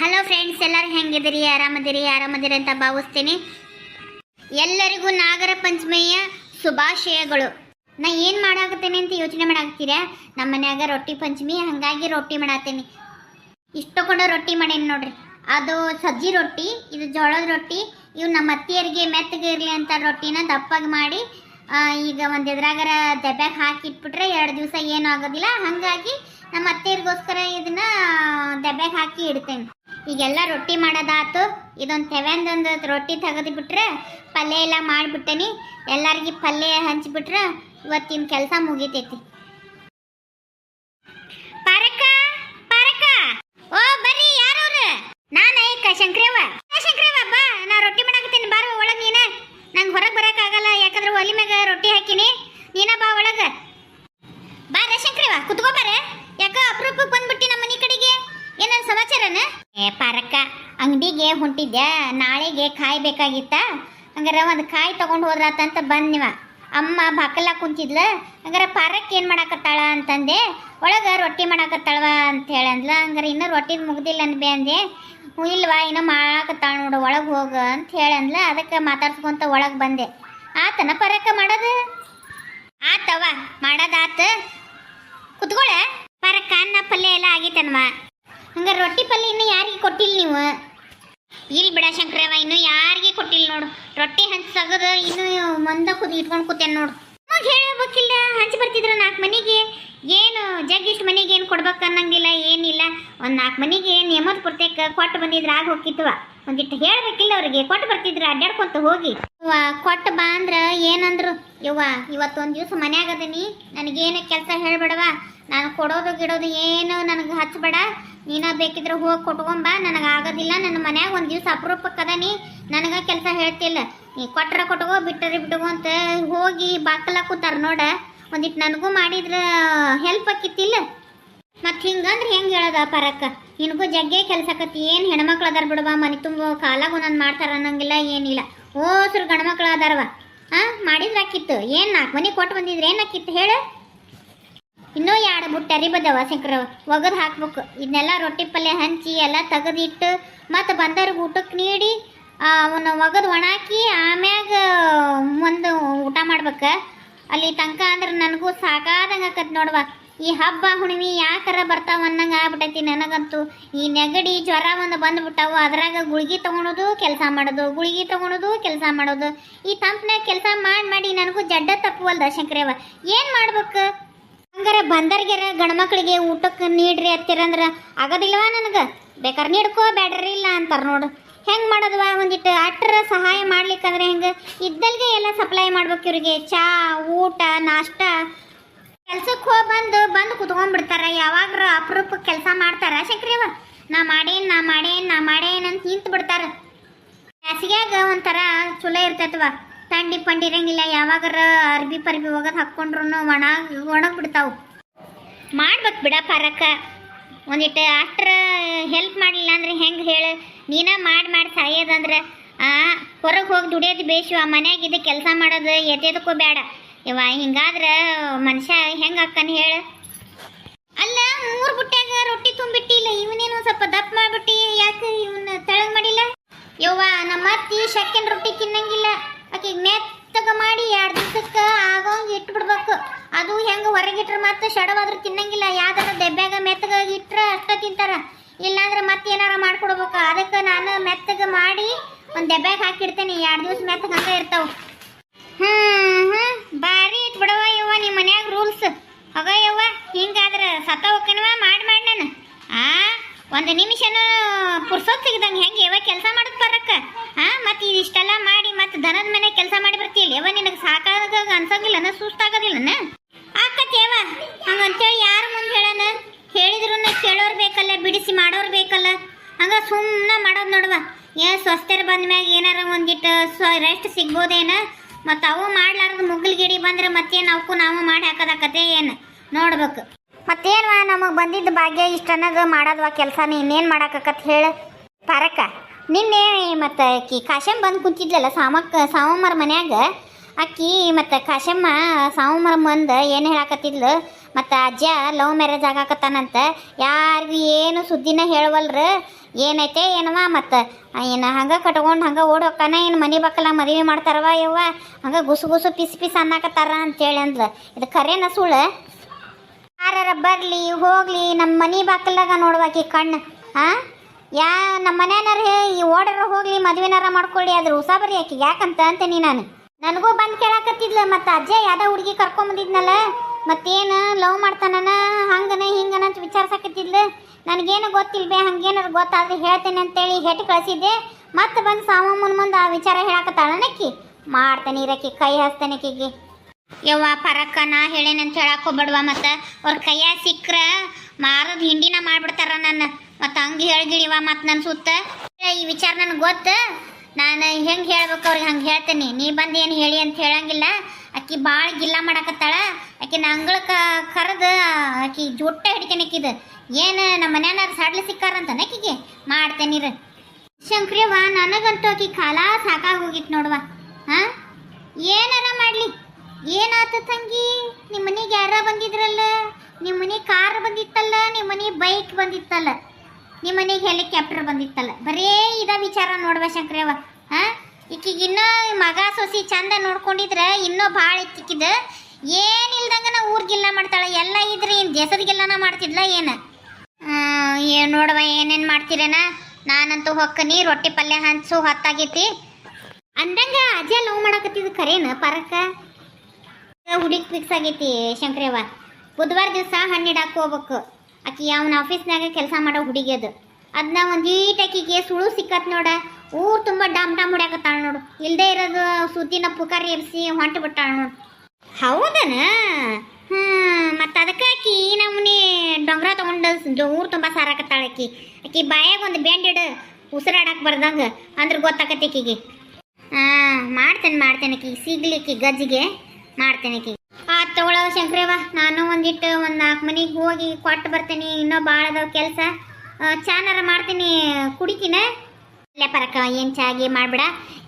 Hello friends ಎಲ್ಲರೂ ಹೆಂಗಿದ್ದೀರಿ? ಆರಾಮದಿರಿ? ಆರಾಮದಿರಿ ಅಂತ ಭಾವಿಸ್ತೀನಿ. ಎಲ್ಲರಿಗೂ ನಾಗರ ಪಂಚಮಿಯ ಶುಭಾಶಯಗಳು. ನಾ ಏನು ಮಾಡಾಕತ್ತೇನೆ ಅಂತ ಯೋಚನೆ ಮಾಡಾಕ್ತೀರಾ ನಮ್ಮ ಮನ್ಯಾಗ ರೊಟ್ಟಿ ಪಂಚಮಿ, ಹಾಗಾಗಿ ರೊಟ್ಟಿ ಮಾಡಾಕತ್ತೀನಿ ಕೊಂಡು ರೊಟ್ಟಿ ಮಾಡೇನಿ ನೋಡ್ರಿ. ಅದು ಸಜ್ಜಿ ರೊಟ್ಟಿ, ಇದು ಜೋಳದ ರೊಟ್ಟಿ, ಇವು ನಮ್ಮ ಅತ್ತಿಯರಿಗೆ ಮೆತ್ತಗೆ ಇರಲಿ ಅಂತ ರೊಟ್ಟಿನ ದಪ್ಪಾಗಿ ಮಾಡಿ ಈಗ ಒಂದು ಎದ್ರಾಗರ ದೆಬ್ಯಾಗ ಹಾಕಿಟ್ಬಿಟ್ರೆ ಎರಡು ದಿವಸ ಏನೂ ಆಗೋದಿಲ್ಲ. ಹಾಗಾಗಿ ನಮ್ಮ ಅತ್ತೆಯರಿಗೋಸ್ಕರ ಇದನ್ನ ದೆಬ್ಯಾಗ ಹಾಕಿ ಇಡ್ತೇನೆ. ಈಗೆಲ್ಲ ರೊಟ್ಟಿ ಮಾಡೋದಾತು. ಇದೊಂದು ತೆವೆಂದೊಂದು ರೊಟ್ಟಿ ತೆಗೆದುಬಿಟ್ರೆ ಪಲ್ಯ ಎಲ್ಲ ಮಾಡಿಬಿಟ್ಟೇನಿ. ಎಲ್ಲರಿಗೆ ಪಲ್ಯ ಹಂಚಿಬಿಟ್ರೆ ಇವತ್ತಿನ ಕೆಲಸ ಮುಗಿತೈತಿ. ಪಾರಕ ಪಾರಕ ಓ, ಬರ್ರಿ, ಯಾರವ್ರು? ನಾನ ನಾನು ಶಂಕ್ರವ್ವ ಏ ಶಂಕ್ರವ್ವ ಬಾ ನಾ ರೊಟ್ಟಿ ಮಾಡಾಕತ್ತೀನಿ ಬಾರ ಒಳಗ್ ನೀನ ನಂಗೆ ಹೊರಗೆ ಬರಕ್ಕಾಗಲ್ಲ ಯಾಕಂದ್ರೆ ಒಲಿ ಮ್ಯಾಗ ರೊಟ್ಟಿ ಹಾಕಿನಿ ನೀನ ಬಾ ಒಳಗ ಬಾರ ಶಂಕ್ರವ್ವ ಕುತ್ಕೋ ಬಾರ ಯಾಕ ಅಪರೂಪಕ್ಕೆ ಬಂದ್ಬಿಟ್ಟಿ ನಮ್ಮ ಮನೆ ಕಡೆಗೆ ಏನ ಸಮಾಚಾರನ ಏ ಪಾರಕ್ಕ ಅಂಗಡಿಗೆ ಹೊಂಟಿದ್ದೆ ನಾಳೆಗೆ ಕಾಯಿ ಬೇಕಾಗಿತ್ತ ಹಂಗಾರೆ ಒಂದು ಕಾಯಿ ತೊಗೊಂಡು ಹೋದ್ರಾತಂತ ಬಂದ್ನಿವ ಅಮ್ಮ ಬಾಕಲ್ಲ ಕುಂತಿದ್ಲ. ಹಂಗಾರ ಪಾರಕ್ಕೆ ಏನು ಮಾಡಾಕತ್ತಾಳ ಅಂತಂದೆ, ಒಳಗೆ ರೊಟ್ಟಿ ಮಾಡಾಕತ್ತಾಳವ ಅಂತ ಹೇಳಂದ್ಲ. ಹಂಗಾರೆ ಇನ್ನೂ ರೊಟ್ಟಿ ಮುಗ್ದಿಲ್ಲ ಅನ್ಬೆ ಅಂದೆ. ಹ್ಞೂ, ಇಲ್ವಾ, ಇನ್ನೂ ಮಾಡಾಕತ್ತಾಳ ನೋಡು, ಒಳಗೆ ಹೋಗ ಅಂತ ಹೇಳಂದ್ಲ. ಅದಕ್ಕೆ ಮಾತಾಡ್ಸ್ಕೊಂತ ಒಳಗೆ ಬಂದೆ. ಆತನ ಪರಕ ಮಾಡೋದು? ಆತವ ಮಾಡೋದಾತ. ಕುತ್ಕೊಳ್ಳ ಪರಕ್ಕ ಅನ್ನ ಪಲ್ಯ ಎಲ್ಲ ಆಗೈತನ್ವ ಹಂಗಾರೆ ರೊಟ್ಟಿ ಪಲ್ಯ ಇನ್ನೂ ಯಾರಿಗೆ ಕೊಟ್ಟಿಲ್ಲ ನೀವು? ಇಲ್ಲಿ ಬಿಡ ಶಂಕರವ ಇನ್ನು ಯಾರಿಗೆ ಕೊಟ್ಟಿಲ್ಲ ನೋಡು? ರೊಟ್ಟಿ ಹಂಚಿ ಸಗದು ಇನ್ನು ಮಂದ ಕುದಿ ಇಟ್ಕೊಂಡು ಕೂತೇನೆ ನೋಡು. ಹೇಳಬೇಕಿಲ್ಲ, ಹಂಚಿ ಬರ್ತಿದ್ರು ನಾಲ್ಕು ಮನೆಗೆ. ಏನು? ಜಗ್ಗಿಷ್ಟು ಮನೆಗೆ ಏನು ಕೊಡ್ಬೇಕು ಅನ್ನಂಗಿಲ್ಲ, ಏನಿಲ್ಲ. ಒಂದು ನಾಲ್ಕು ಮನೆಗೆ ನೇಮದ ಪುರ್ತಕ್ಕೆ ಕೊಟ್ಟು ಬಂದಿದ್ರೆ ಆಗ ಹೋಗಿತ್ವ ಒಂದಿಟ್ಟು ಹೇಳ್ಬೇಕಿಲ್ಲ ಅವ್ರಿಗೆ ಕೊಟ್ಟು ಬರ್ತಿದ್ರು ಅಡ್ಡಾಡ್ಕೊಂತ ಹೋಗಿ. ಕೊಟ್ಟು ಬಾ ಅಂದ್ರೆ ಏನಂದ್ರು. ಯವ್ವ, ಇವತ್ತೊಂದು ದಿವಸ ಮನ್ಯಾಗ ಅದೀನಿ ನನಗೇನು ಕೆಲಸ ಹೇಳ್ಬೇಡವ? ನಾನು ಕೊಡೋದು ಗಿಡೋದು ಏನು ನನಗೆ ಹಚ್ಚಬೇಡ ನೀನು ಬೇಕಿದ್ರೆ ಹೋಗಿ ಕೊಟ್ಕೊಂಬ ನನಗೆ ಆಗೋದಿಲ್ಲ. ನನ್ನ ಮನ್ಯಾಗ ಒಂದು ದಿವಸ ಅಪರೂಪಕ್ಕೆ ಅದನಿ ನನಗೆ ಕೆಲಸ ಹೇಳ್ತಿಲ್ಲ. ನೀ ಕೊಟ್ರ ಕೊಟ್ಕೋ, ಬಿಟ್ಟರೆ ಬಿಟ್ಕೋ ಅಂತ ಹೋಗಿ ಬಾಕಲ ಕೂತಾರೆ ನೋಡ. ಒಂದಿಟ್ಟು ನನಗೂ ಮಾಡಿದ್ರೆ ಹೆಲ್ಪ್ ಆಕಿತ್ತಿಲ್ಲ. ಮತ್ತು ಹಿಂಗಂದ್ರೆ ಹೆಂಗೆ ಹೇಳೋದ ಪರಕ್ಕ? ನಿನಗೂ ಜಗ್ಗೆ ಕೆಲ್ಸಕತ್ತಿ ಏನು ಹೆಣ್ಮಕ್ಳು ಅದಾರ ಬಿಡವ ಮನೆ ತುಂಬ ಕಾಲಾಗ ಒಂದೊಂದು ಮಾಡ್ತಾರ ಅನ್ನಂಗಿಲ್ಲ, ಏನಿಲ್ಲ. ಓಸ್ರು ಗಂಡ್ಮಕ್ಳು ಅದಾರವ. ಹಾಂ ಮಾಡಿದ್ರೆ ಆಕಿತ್ತು. ಏನು ನಾಲ್ಕು ಮನೆ ಕೊಟ್ಟು ಬಂದಿದ್ರೆ ಏನು ಆಕಿತ್ತು ಹೇಳು? ಇನ್ನೂ ಎರಡು ಬುಟ್ಟ ಅರಿ ಬದವ ಶಂಕರವ ಒಗದು ಹಾಕ್ಬೇಕು. ಇದನ್ನೆಲ್ಲ ರೊಟ್ಟಿ ಪಲ್ಯ ಹಂಚಿ ಎಲ್ಲ ತೆಗೆದಿಟ್ಟು ಮತ್ತು ಬಂದವ್ರಿಗೆ ಊಟಕ್ಕೆ ನೀಡಿ ಅವನ್ನ ಒಗದು ಒಣಾಕಿ ಆಮ್ಯಾಗ ಒಂದು ಊಟ ಮಾಡ್ಬೇಕು. ಅಲ್ಲಿ ತನಕ ಅಂದ್ರೆ ನನಗೂ ಸಾಕಾದಂಗೆ ಆಕತ್ ನೋಡುವ. ಈ ಹಬ್ಬ ಹುಣ್ಣಿಮೆ ಯಾಕರ ಬರ್ತಾವ ಅನ್ನಂಗೆ ಆಗ್ಬಿಟ್ಟೈತಿ ನನಗಂತೂ. ಈ ನೆಗಡಿ ಜ್ವರ ಒಂದು ಬಂದ್ಬಿಟ್ಟಾವು, ಅದ್ರಾಗ ಗುಳಿಗೆ ತಗೊಳೋದು ಕೆಲಸ ಮಾಡೋದು, ಗುಳಿಗೆ ತಗೊಳೋದು ಕೆಲಸ ಮಾಡೋದು. ಈ ತಂಪನಾಗ ಕೆಲಸ ಮಾಡಿ ಮಾಡಿ ನನಗೂ ಜಡ್ಡ ತಪ್ಪುವಲ್ದ ಶಂಕರವ. ಏನು ಮಾಡ್ಬೇಕು? ಹಂಗಾರ ಬಂದರ್ಗೆರ ಗಂಡ್ಮಕ್ಳಿಗೆ ಊಟಕ್ಕೆ ನೀಡ್ರಿ ಹತ್ತಿರಂದ್ರ ಆಗೋದಿಲ್ವಾ ನನಗೆ? ಬೇಕಾದ್ರೆ ನೀಡ್ಕೋ, ಬ್ಯಾಡ್ರಿ ಇಲ್ಲ ಅಂತಾರೆ ನೋಡು. ಹೆಂಗೆ ಮಾಡೋದವ? ಒಂದಿಟ್ಟು ಅಟ್ರ ಸಹಾಯ ಮಾಡ್ಲಿಕ್ಕಂದ್ರೆ ಹೆಂಗೆ? ಇದ್ದಲ್ಗೆ ಎಲ್ಲ ಸಪ್ಲೈ ಮಾಡ್ಬೇಕು ಇವ್ರಿಗೆ. ಚಾ, ಊಟ, ನಾಷ್ಟ. ಕೆಲ್ಸಕ್ಕೆ ಹೋಗಿ ಬಂದು ಬಂದು ಕುತ್ಕೊಂಡ್ಬಿಡ್ತಾರ. ಯಾವಾಗ್ರೂ ಅಪರೂಪಕ್ಕೆ ಕೆಲಸ ಮಾಡ್ತಾರ. ಶಂಕ್ರಿಯವ ನಾ ಮಾಡೇನ್ ನಾ ಮಾಡೇನ್ ನಾ ಮಾಡೇನ್ ಅಂತ ನಿಂತು ಬಿಡ್ತಾರ ಬ್ಯಾಸಿಗ್ಯಾಗ ಒಂಥರ ಚಲೋ ಇರ್ತೈತವ. ತಂಡಿ ಪಂಡಿರಂಗಿಲ್ಲ ಯಾವಾಗಾರ ಅರ್ಬಿ ಪರ್ಬಿ ಒಗದು ಹಾಕ್ಕೊಂಡ್ರು ಒಣ ಒಣಗಿ ಬಿಡ್ತಾವೆ ಮಾಡ್ಬೇಕು ಬಿಡ ಪರಕ್ಕ ಒಂದಿಟ್ಟು ಅಷ್ಟ್ರ ಹೆಲ್ಪ್ ಮಾಡಲಿಲ್ಲ ಅಂದ್ರೆ ಹೆಂಗೆ ಹೇಳು? ನೀನ ಮಾಡಿ ಮಾಡಿ ಸಾಯೋದಂದ್ರೆ, ಆ, ಹೊರಗೆ ಹೋಗಿ ದುಡಿಯೋದು ಬೇಷಿವ ಮನ್ಯಾಗ ಇದು ಕೆಲಸ ಮಾಡೋದು ಎದ್ದೆದಕ್ಕೂ ಬೇಡ ಇವ ಹಿಂಗಾದ್ರೆ ಮನುಷ್ಯ ಹೆಂಗೆ ಅಕ್ಕನ್ ಹೇಳು? ಅಲ್ಲ, ಮೂರು ಬುಟ್ಟ್ಯಾಗ ರೊಟ್ಟಿ ತುಂಬಿಟ್ಟಿಲ್ಲ, ಇವನೇನು ಸ್ವಲ್ಪ ದಪ್ಪ ಮಾಡ್ಬಿಟ್ಟಿ, ಯಾಕೆ ಇವನ್ನ ತೆಳಗ್ ಮಾಡಿಲ್ಲ? ಯವ್ವ, ನಮ್ಮ ಅತ್ತಿ ಶಕ್ಕಿನ ರೊಟ್ಟಿ ತಿನ್ನಂಗಿಲ್ಲ, ಆಕೆ ಮೆತ್ತಗ ಮಾಡಿ ಎರಡು ದಿವಸಕ್ಕೆ ಆಗೋಂಗೆ ಇಟ್ಬಿಡ್ಬೇಕು. ಅದು ಹೆಂಗೆ ಹೊರಗಿಟ್ರೆ ಮತ್ತೆ ಶಡವಾದ್ರೆ ಇಲ್ಲಾಂದ್ರೆ ಮತ್ತೆ ಏನಾರ ಮಾಡ್ಕೊಡ್ಬೇಕು. ಅದಕ್ಕೆ ನಾನು ಮೆತ್ತಗೆ ಮಾಡಿ ಒಂದು ದೆಬ್ಬ್ಯಾಗ ಹಾಕಿಡ್ತೇನೆ. ಎರಡು ದಿವಸ ಮೆತ್ತಗ ಅಂತ ಇರ್ತಾವ. ಹ್ಞೂ ಹ್ಞೂ ಇಟ್ ಬಿಡವ ಯವ್ವ ನಿಮ್ಮ ಮನ್ಯಾಗ ರೂಲ್ಸ್. ಹೋಗ ಯವ್ವ, ಹಿಂಗಾದ್ರೆ ಸತ್ತ ಹೋಗ್ಕನವ ಮಾಡಿ ಮಾಡಿ ನಾನು. ಆ, ಒಂದು ನಿಮಿಷನೂ ಪುರ್ಸೋತ್ ಸಿಗದಂಗೆ ಹೆಂಗೆ ಯವ್ವ ಕೆಲಸ ಮಾಡಕ್ ಬರಕ್ಕ ಆ, ಮತ್ತೆ ಇದಿಷ್ಟೆಲ್ಲ ಮಾಡಿ ಮತ್ತೆ ದನದ ಮನೆ ಕೆಲಸ ಮಾಡಿ ಬರ್ತೀಯಲ್ಲ ಯವ್ವ? ನಿನಗೆ ಸಾಕಾಗ ಸುಸ್ತಾಗೋದಿಲ್ಲ ಸುಸ್ತಾಗೋದಿಲ್ಲನ ಆಕತಿ ಯವ್ವ ಹಂಗಂತೇಳಿ ಯಾರ ಮುಂದೆ ಹೇಳನ ಹೇಳಿದ್ರು ಕೇಳೋರು ಬೇಕಲ್ಲ ಬಿಡಿಸಿ ಮಾಡೋರು ಬೇಕಲ್ಲ ಹಂಗ ಸುಮ್ಮನೆ ಮಾಡೋದು ನೋಡುವ. ಏ, ಸ್ವಸ್ಥರು ಬಂದ ಮ್ಯಾಗ ಏನಾರ ಒಂದಿಟ್ಟು ಸ್ವ ರೆಸ್ಟ್ ಸಿಗ್ಬೋದೇನು? ಮತ್ತು ಅವು ಮಾಡ್ಲಾರ್ದು ಮುಗ್ಲು ಗಿಡಿ ಬಂದ್ರೆ ಮತ್ತೇನು ಅವಕ್ಕೂ ನಾವು ಮಾಡಿ ಹಾಕೋದಾಕತೆ ಏನು? ನೋಡ್ಬೇಕು. ಮತ್ತೇನು ನಮಗೆ ಬಂದಿದ್ದ ಭಾಗ್ಯ ಇಷ್ಟು ಅನ್ನೋದು ಆ ಕೆಲಸ ಇನ್ನೇನು ಮಾಡಾಕತ್ ಹೇಳು? ಪರಕ. ನಿನ್ನೆ ಮತ್ತು ಆಕಿ ಕಾಶಮ್ ಬಂದು ಕುಂತಿದ್ಲಲ್ಲ ಸಾಮಕ್ಕ ಸಾವಮ್ಮರ ಮನ್ಯಾಗ? ಅಕ್ಕಿ ಮತ್ತು ಕಾಶಮ್ಮ ಸಾವಮ್ಮರ ಮಂದ ಏನು ಹೇಳಾಕತ್ತಿದ್ಲು? ಮತ್ತು ಅಜ್ಜ ಲವ್ ಮ್ಯಾರೇಜ್ ಆಗಾಕತ್ತಾನಂತ. ಯಾರಿಗೂ ಏನು ಸುದ್ದಿನ ಹೇಳವಲ್ರ. ಏನೈತೆ ಏನವ ಮತ್ತು. ಏನು ಹಂಗೆ ಕಟ್ಕೊಂಡು ಹಂಗೆ ಓಡಿ ಹೋಗ್ತಾನ, ಏನು ಮನೆ ಬಕ್ಕಲ ಮದುವೆ ಮಾಡ್ತಾರವ ಯವ್ವ. ಹಂಗೆ ಗುಸು ಗುಸು ಪಿಸ್ ಪಿಸ್ ಅನ್ನಾಕತ್ತಾರ ಅಂತೇಳಿ ಅಂದ್ಲ. ಇದು ಖರೇನ ಸುಳ್ಳು? ಯಾರ ಬರಲಿ, ಹೋಗಲಿ ನಮ್ಮ ಮನೆ ಬಾಕಲ್ದಾಗ ನೋಡ್ವಾಕಿ ಕಣ್ಣು. ಹಾಂ ಯಾ ನಮ್ಮ ಮನ್ಯಾನಾರ ಈ ಓಡರ ಹೋಗಲಿ, ಮದುವೆನಾರ ಮಾಡ್ಕೊಳ್ಳಿ ಅದ್ರ ಉಸಾಬರಿ ಆಕಿ. ಯಾಕಂತ ಅಂತೀನಿ ನಾನು. ನನಗೂ ಬಂದು ಕೇಳಾಕತ್ತಿದ್ಲು ಮತ್ತು ಅಜ್ಜ ಯಾವ್ದೋ ಹುಡುಗಿ ಕರ್ಕೊಂಬಂದಿದ್ನಲ್ಲ ಮತ್ತೇನು ಲವ್ ಮಾಡ್ತಾನ ಹಂಗನ ಹಿಂಗನ ಅಂತ ವಿಚಾರಿಸಕತ್ತಿದ್ಲು. ನನಗೇನು ಗೊತ್ತಿಲ್ಬೇ, ಹಂಗೇನಾರು ಗೊತ್ತಾದ್ರೆ ಹೇಳ್ತೇನೆ ಅಂತೇಳಿ ಹೆಟ್ಟು ಕಳಿಸಿದ್ದೆ. ಮತ್ತೆ ಬಂದು ಸಾಮಮ್ಮನ ಮುಂದೆ ಆ ವಿಚಾರ ಹೇಳಾಕತ್ತಾಳ ನಕ್ಕಿ ಮಾಡ್ತಾನೆ ಇರಕ್ಕಿ, ಕೈ ಹಚ್ತಾನೆ ಆಕಿಗೆ ಯವ್ವ, ಪರಕ್ಕ, ನಾ ಹೇಳೇನಂತ ಹೇಳಕ್ಕೆ ಹೋಗ್ಬಿಡ್ವಾ ಮತ್ತು. ಅವ್ರ ಕೈಯಾಗ ಸಿಕ್ಕ್ರ ಮಾರದ ಹಿಂಡಿನ ಮಾಡ್ಬಿಡ್ತಾರ ನನ್ನ. ಮತ್ತು ಹಂಗೆ ಹೇಳ್ಗಿಳಿವ ಮತ್ತು ನನ್ನ ಸುತ್ತ. ಈ ವಿಚಾರ ನನಗೆ ಗೊತ್ತು. ನಾನು ಹೆಂಗೆ ಹೇಳ್ಬೇಕು ಅವ್ರಿಗೆ ಹಂಗೆ ಹೇಳ್ತೀನಿ. ನೀ ಬಂದು ಏನು ಹೇಳಿ ಅಂತ ಹೇಳಂಗಿಲ್ಲ. ಆಕಿ ಭಾಳ ಗಿಲ್ಲ ಮಾಡಾಕತ್ತಾಳ, ಆಕಿ ಅಂಗಳಕ್ಕ ಕರೆದು, ಆಕಿ ಜೊಟ್ಟ ಆಕಿದು. ಏನು ನಮ್ಮ ಮನ್ಯಾನಾರು ಸಡ್ಲು ಸಿಕ್ಕಾರಂತ ಆಕಿಗೆ? ಮಾಡ್ತೇನಿರ ಶಂಕ್ರಿಯವ್ವ ನನಗಂತೂ ಆಕಿ ಕಾಲ ಸಾಕಾಗಿ ಹೋಗಿತ್ತು ನೋಡುವ. ಹಾಂ ಏನಾರ ಮಾಡಲಿ. ಏನಾತ ತಂಗಿ? ನಿಮ್ಮ ಮನೆಗೆ ಯಾರ ಬಂದಿದ್ರಲ್ಲ? ನಿಮ್ಮ ಮನೆ ಕಾರ್ ಬಂದಿತ್ತಲ್ಲ? ನಿಮ್ಮ ಮನೆ ಬೈಕ್ ಬಂದಿತ್ತಲ್ಲ? ನಿಮ್ಮ ಮನೆಗೆ ಹೆಲಿಕಾಪ್ಟರ್ ಬಂದಿತ್ತಲ್ಲ? ಬರೇ ಇದ ವಿಚಾರ ನೋಡುವ ಶಂಕ್ರಿಯವ್ವ ಹಾ ಈಕಿಗೆ ಮಗ ಸೊಸಿ ಚಂದ ನೋಡ್ಕೊಂಡಿದ್ರೆ ಇನ್ನೂ ಭಾಳ ಇತ್ತಿಕ್ಕಿದ. ಏನಿಲ್ದಂಗನ ಊರ್ಗಿಲ್ಲ ಮಾಡ್ತಾಳೆ, ಎಲ್ಲ ಇದ್ರಿ ಏನು ದೇಶದಿಗೆಲ್ಲನ ಮಾಡ್ತಿದ್ಲ ಏನು? ಏ, ನೋಡುವ, ಏನೇನು ಮಾಡ್ತೀರೇನ? ನಾನಂತೂ ಹೊಕ್ಕನಿ, ರೊಟ್ಟಿ ಪಲ್ಯ ಹಂಚು, ಹೊತ್ತಾಗೈತಿ. ಅಂದಂಗ ಅಜ್ಜ ಲವ್ ಮಾಡಕತ್ತಿದ್ದು ಖರೇನ, ಪರಕ? ಹುಡುಗಿ ಫಿಕ್ಸ್ ಆಗೈತಿ ಶಂಕ್ರೇವ ಬುಧವಾರ ದಿವಸ ಹಣ್ಣಿಡಾಕ ಹೋಗ್ಬೇಕು. ಆಕಿ ಅವನ ಆಫೀಸ್ನಾಗ ಕೆಲಸ ಮಾಡೋ ಹುಡುಗಿ ಅದು. ಅದನ್ನ ಒಂದೀಟ ಆಕಿಗೆ ಸುಳು ಸಿಕ್ಕತ್ ನೋಡ. ಊರು ತುಂಬ ಡಾಮ್ ಡಾಮ್ ಹೊಡ್ಯಾಕತ್ತಾಳ ನೋಡು. ಇಲ್ಲದೆ ಇರೋದು ಸುದ್ದಿನ ಪುಕಾರಿ ಎಬ್ಸಿ ಹೊಂಟು ಬಿಟ್ಟಾಳ ನೋಡು. ಹೌದನ? ಹ್ಞೂ ಮತ್ತು ಅದಕ್ಕೆ ಆಕಿ ನಮ್ಮನೆ ಡೊಂಗ್ರ ತೊಗೊಂಡು ಊರು ತುಂಬ ಸಾರಾಕತ್ತಾಳ ಆಕಿ ಆಕಿ ಬಾಯಾಗ ಒಂದು ಬೆಂಡಿಡು ಉಸಿರಾಡಕ್ಕೆ ಬರ್ದಂಗೆ ಅಂದ್ರೆ ಗೊತ್ತಾಕತ್ತೆ ಆಕಿಗೆ ಹಾಂ, ಮಾಡ್ತೇನೆ ಮಾಡ್ತೇನೆ ಆಕಿ ಸಿಗ್ಲಿಕ್ಕಿ ಗಜ್ಜಿಗೆ ಮಾಡ್ತೇನೆ ಆಕಿ ಆ ತಗೊಳ್ಳೋ ಶಂಕ್ರವ್ವ ನಾನು ಒಂದಿಟ್ಟು ಒಂದು ನಾಲ್ಕು ಮನಿಗೆ ಹೋಗಿ ಕೊಟ್ಟು ಬರ್ತೇನೆ. ಇನ್ನೂ ಭಾಳ ಅದಾವ ಕೆಲಸ. ಚಾನಾರ ಮಾಡ್ತೀನಿ, ಕುಡಿತೀನ. ಇಲ್ಲೇ ಪರಕ, ಏನು ಚಾಗಿ ಮಾಡಿಬಿಡ.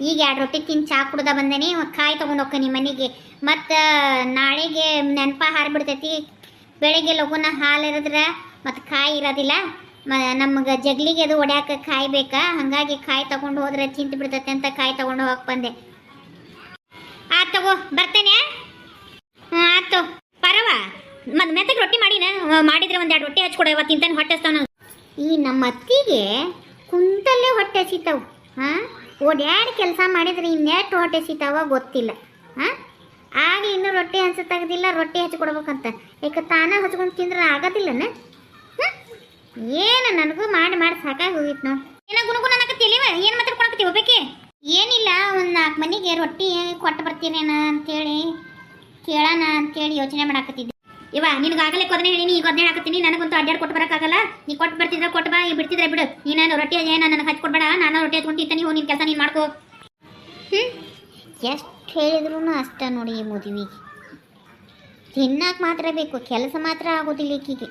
ಈಗ ಎರಡು ರೊಟ್ಟಿ ತಿಂದು ಚಾ ಕುಡ್ದ ಬಂದೇನಿ. ಕಾಯಿ ತೊಗೊಂಡು ಹೋಗ್ತೀನಿ ಮನೆಗೆ. ಮತ್ತು ನಾಳೆಗೆ ನೆನಪ ಹಾರಿಬಿಡ್ತೈತಿ. ಬೆಳಿಗ್ಗೆ ಲಗುನ ಹಾಲು ಇರಿದ್ರೆ ಮತ್ತು ಕಾಯಿ ಇರೋದಿಲ್ಲ. ಮ, ನಮ್ಗೆ ಜಗ್ಲಿಗೆ ಅದು ಒಡ್ಯಾಕ ಕಾಯಿ ಬೇಕಾ. ಹಾಗಾಗಿ ಕಾಯಿ ತೊಗೊಂಡು ಹೋದ್ರೆ ಚಿಂತೆ ಬಿಡ್ತೈತೆ ಅಂತ ಕಾಯಿ ತೊಗೊಂಡು ಹೋಗಕ್ಕೆ ಬಂದೆ. ಆಯ್ತು ತಗೋ, ಬರ್ತೇನೆ. ಆಯ್ತು ಪರವಾ, ಮತ್ತು ಮೆತ್ತಗೆ ರೊಟ್ಟಿ ಮಾಡಿನ? ಮಾಡಿದರೆ ಒಂದು ಎರಡು ರೊಟ್ಟಿ ಹಚ್ಕೊಡ. ಇವತ್ತು ತಿಂತಾನೆ ಹೊಟ್ಟೆ ಈ ನಮ್ಮ ಅತ್ತಿಗೆ ಕುಂತಲ್ಲೇ ಹೊಟ್ಟೆ ಸಿತಾವು, ಹಾಂ? ಓಡ್ಯಾಡಿ ಕೆಲಸ ಮಾಡಿದ್ರೆ ಇನ್ನೆಷ್ಟು ಹೊಟ್ಟೆ ಸಿತಾವ ಗೊತ್ತಿಲ್ಲ, ಹಾಂ? ಆಗ ಇನ್ನೂ ರೊಟ್ಟಿ ಹಂಚತ್ತಾಗದಿಲ್ಲ ರೊಟ್ಟಿ ಹಚ್ಕೊಡ್ಬೇಕಂತ ಯಾಕೆ ತಾನೇ ಹಚ್ಕೊಂಡು ತಿಂದ್ರೆ ಆಗೋದಿಲ್ಲನ? ಏನು ನನಗೂ ಮಾಡಿ ಮಾಡಿ ಸಾಕಾಗಿ ಹೋಗಿತ್ತು ನೋಡಿ. ಏನ ಗುಣಗುಣ ತಿಳಿವ ಏನು ಮಾತಾಡ್ಕೊಳಕತ್ತಿ ಒಬ್ಬಕ್ಕೆ ಏನಿಲ್ಲ, ಒಂದು ನಾಲ್ಕು ಮನೆಗೆ ರೊಟ್ಟಿ ಕೊಟ್ಟು ಬರ್ತೀರೇನ ಅಂತೇಳಿ ಕೇಳೋಣ ಅಂತೇಳಿ ಯೋಚನೆ ಮಾಡಾಕತ್ತಿದ್ದೆ. ಇವ, ನಿನಗೆ ಆಗಲೇ ಕೊದನೆ ಹೇಳಿನಿ ಈಗ ಕೊದನೆ ಹಾಕತ್ತೀನಿ, ನನಗಂತೂ ಅಡ್ಡಾಡ್ ಕೊಟ್ಟು ಬರೋಕ್ಕಾಗಲ್ಲ. ನೀ ಕೊಟ್ಟು ಬರ್ತಿದ್ರೆ ಕೊಟ್ಟು ಬಾ ಬಿಡ್ತಿದ್ರೆ ಬಿಡು. ನೀನು ರೊಟ್ಟಿ ಏನು ನನಗೆ ಹಚ್ಕೊಡ್ಬೇಡ ನಾನು ರೊಟ್ಟಿ ಹಚ್ಕೊಂಡು ತಿಂತಾನೆ ಹೋಗಿ ನಿನ್ನ ಕೆಲಸ ನೀನು ಮಾಡ್ಕೋ. ಹ್ಞೂ ಎಷ್ಟು ಹೇಳಿದ್ರು ಅಷ್ಟ ನೋಡಿ ಈ ಮದುವೆಗೆ ತಿನ್ನಕ್ಕೆ ಮಾತ್ರ ಬೇಕು, ಕೆಲಸ ಮಾತ್ರ ಆಗೋದಿಲ್ಲ ಈಕಿಗೆ.